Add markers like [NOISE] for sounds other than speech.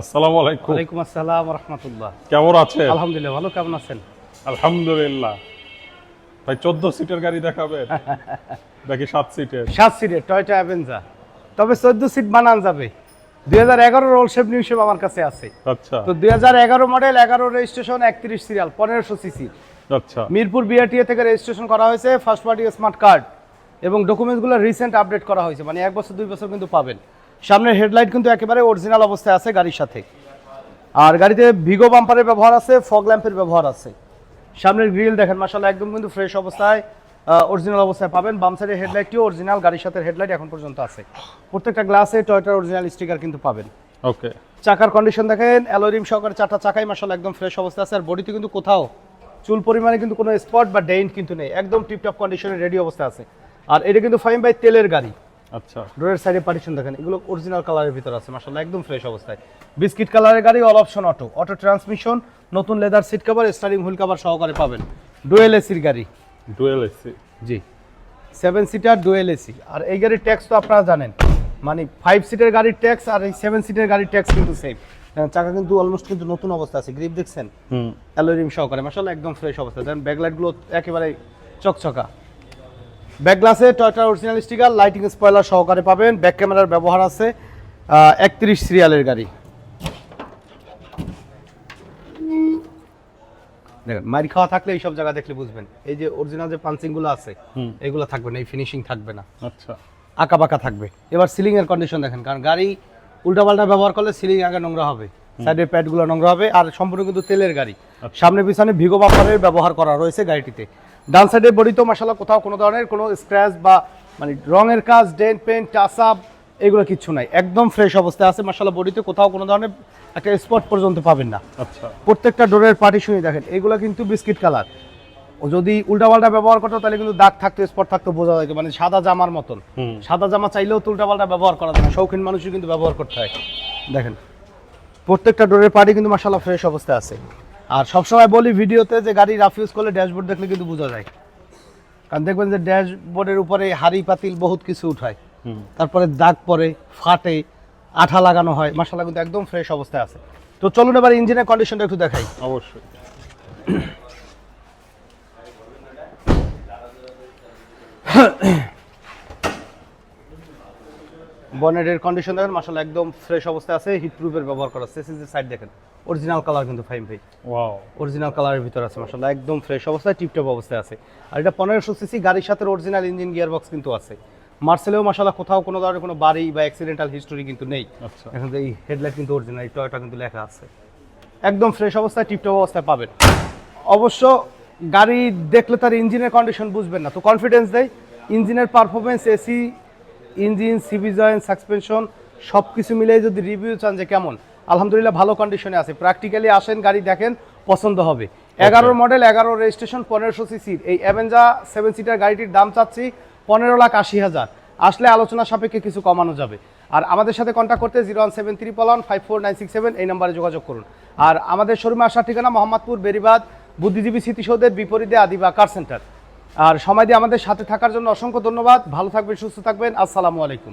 আসসালামু আলাইকুম। ওয়ালাইকুম আসসালাম রহমতুল্লাহ। কেমন আছেন? আলহামদুলিল্লাহ ভালো কেমন আছেন? আলহামদুলিল্লাহ। ভাই চোদ্দ সিটের গাড়ি দেখাবেন [LAUGHS] নাকি সাত সিটের? সাত সিটের টয়টা অ্যাভেঞ্জা। তবে চোদ্দ সিট বানান যাবে। দুই হাজার এগারো রোল শেপ নিউ শেপ আমার কাছে আছে। আচ্ছা। তো দুই হাজার এগারো মডেল এগারো রেজিস্ট্রেশন একত্রিশ সিরিয়াল পনেরোশো সিসি আচ্ছা। মিরপুর বিআরটিএ থেকে রেজিস্ট্রেশন করা হয়েছে ফার্স্ট পার্টি স্মার্ট কার্ড এবং ডকুমেন্টসগুলো রিসেন্ট আপডেট করা হয়েছে। মানে এক বছর দুই বছর কিন্তু পাবেন। সামনের হেডলাইট কিন্তু একেবারে অরিজিনাল অবস্থায় আছে গাড়ির সাথে। আর গাড়িতে ভিগো বাম্পারের ব্যবহার আছে ফগ ল্যাম্পের ব্যবহার আছে। সামনের গ্রিল দেখেন মাসাল্লাহ একদম কিন্তু ফ্রেশ অবস্থায় অরিজিনাল অবস্থায় পাবেন। বাম সাইডের হেডলাইটটিও অরিজিনাল গাড়ির সাথে হেডলাইট এখন পর্যন্ত আছে। প্রত্যেকটা গ্লাসে টয়টার অরিজিনাল স্টিকার কিন্তু পাবেন। ওকে চাকার কন্ডিশন দেখেন অ্যালোরিম সহকারে চারটা চাকাই মাসাল্লাহ একদম ফ্রেশ অবস্থা আছে। আর বডিতে কিন্তু কোথাও চুল পরিমাণে কিন্তু কোনো স্পট বা ডেইন কিন্তু নেই। একদম টিপটপ কন্ডিশনে রেডি অবস্থা আছে। আর এটা কিন্তু ফাইম বাই তেলের গাড়ি। আচ্ছা। ডোরের সাইডে পার্টিশন দেখেন এগুলো অরিজিনাল কালারের ভিতর আছে মাসাল্লাহ একদম ফ্রেশ অবস্থায়। বিস্কিট কালারের গাড়ি all option auto auto transmission নতুন leather seat cover steering wheel cover সহকারে পাবেন। ডুয়েল এসির গাড়ি। ডুয়েল এসি জি। সেভেন সিটার ডুয়েল এসি আর এই গাড়ির ট্যাক্স তো আপনারা জানেন মানে ফাইভ সিটের গাড়ির ট্যাক্স আর এই সেভেন সিটের গাড়ির ট্যাক্স কিন্তু সেম চাকা কিন্তু অলমোস্ট কিন্তু নতুন অবস্থা আছে গ্রিপ দেখছেন? অ্যালোরিম সহকারে মাসাল্লাহ একদম ফ্রেশ অবস্থা। দেন ব্যাকলাইটগুলো একেবারে চকচকা। ব্যাক গ্লাসে Toyota original sticker lighting spoiler সহকারে পাবেন। ব্যাক ক্যামেরার ব্যবহার আছে একত্রিশ সিরিয়ালের গাড়ি। দেখেন মারি খাওয়া থাকলে এইসব জায়গা দেখলে বুঝবেন। এই যে অরিজিনাল যে পাঞ্চিংগুলো আছে। এগুলো থাকবে না এই ফিনিশিং থাকবে না। আচ্ছা। আঁকা বাঁকা থাকবে। এবার সিলিং এর কন্ডিশন দেখেন কারণ গাড়ি উল্টাপাল্টা ব্যবহার করলে সিলিং আগে নোংরা হবে সাইডের প্যাডগুলো নোংরা হবে আর সম্পূর্ণ কিন্তু তেলের গাড়ি। সামনে পিছনে ভিগো বাম্পারের ব্যবহার করা রয়েছে গাড়িটিতে। ডান সাইডের বডি তো মাসাল্লাহ কোথাও কোনো ধরনের কোনো স্ক্র্যাচ বা মানে রঙের কাজ ডেন্ট পেন্ট টাচ আপ এগুলো কিচ্ছু নাই। একদম ফ্রেশ অবস্থায় আছে মাসাল্লাহ বডিতে কোথাও কোনো ধরনের একটা স্পট পর্যন্ত পাবেন না। আচ্ছা। প্রত্যেকটা ডোরের পার্টিশনই দেখেন এগুলো কিন্তু বিস্কিট কালার ও যদি উল্টাপাল্টা ব্যবহার করতো তাহলে কিন্তু দাগ থাকতো স্পট থাকতো বোঝা যায় মানে সাদা জামার মতন। সাদা জামা চাইলেও তো উল্টাপাল্টা ব্যবহার করা যায় না। শৌখিন মানুষই কিন্তু ব্যবহার করতে হয়। দেখেন প্রত্যেকটা ডোরের পার্টি কিন্তু মাসাল্লাহ ফ্রেশ অবস্থায় আছে। আর সবসময় বলি ভিডিওতে যে গাড়ি রাফ ইউজ করলে ড্যাশবোর্ড দেখলে কিন্তু বোঝা যায়। কারণ দেখবেন যে ড্যাশবোর্ডের উপরে হাড়ি পাতিল বহুত কিছু উঠায়। তারপরে দাগ পরে ফাটে আঠা লাগানো হয় মাসাল্লাহ কিন্তু একদম ফ্রেশ অবস্থায় আছে। তো চলুন এবার ইঞ্জিনের কন্ডিশনটা একটু দেখাই। অবশ্যই। [COUGHS] বনেটের কন্ডিশন দেখেন মাসাল্লাহ একদম ফ্রেশ অবস্থায় আছে হিট প্রুফের ব্যবহার করা আছে। সেসিসের সাইড দেখেন অরিজিনাল কালার কিন্তু ফাইম ভাই। ওয়াও অরিজিনাল কালারের ভিতর আছে মাসাল্লাহ একদম ফ্রেশ অবস্থায় টিপটপ অবস্থায় আছে। আর এটা পনেরোশো সিসি গাড়ির সাথে অরিজিনাল ইঞ্জিন গিয়ার বক্স কিন্তু আছে। মার্সেলেও মাসাল্লাহ কোথাও কোনো ধরনের কোনো বাড়ি বা অ্যাক্সিডেন্টাল হিস্টোরি কিন্তু নেই। আচ্ছা। এখন এই হেডলাইট কিন্তু অরিজিনাল টয়টা কিন্তু লেখা আছে। একদম ফ্রেশ অবস্থায় টিপটপ অবস্থায় পাবেন। অবশ্য গাড়ি দেখলে তার ইঞ্জিনের কন্ডিশন বুঝবেন না তো কনফিডেন্স দেয়। ইঞ্জিনের performance AC engine CV joint suspension সব কিছু মিলিয়ে যদি রিভিউ চান যে কেমন আলহামদুলিল্লাহ ভালো কন্ডিশনে আছে। প্র্যাকটিক্যালি আসেন গাড়ি দেখেন পছন্দ হবে। এগারো মডেল এগারো রেজিস্ট্রেশন পনেরোশো সিসির এই অ্যাভেঞ্জা সেভেন সিটার গাড়িটির দাম চাচ্ছি পনেরো লাখ আশি হাজার। আসলে আলোচনা সাপেক্ষে কিছু কমানো যাবে। আর আমাদের সাথে কন্ট্যাক্ট করতে জিরো ওয়ান সেভেন থ্রি পলান five four nine six seven এই নাম্বারে যোগাযোগ করুন। আর আমাদের শোরুমে আসার ঠিকানা মোহাম্মদপুর বেরিবাদ বুদ্ধিজীবী স্মৃতিসৌধের বিপরীতে আদিবা কার সেন্টার আর সময় দিয়ে আমাদের সাথে থাকার জন্য অসংখ্য ধন্যবাদ। ভালো থাকবেন, সুস্থ থাকবেন। আসসালামু আলাইকুম।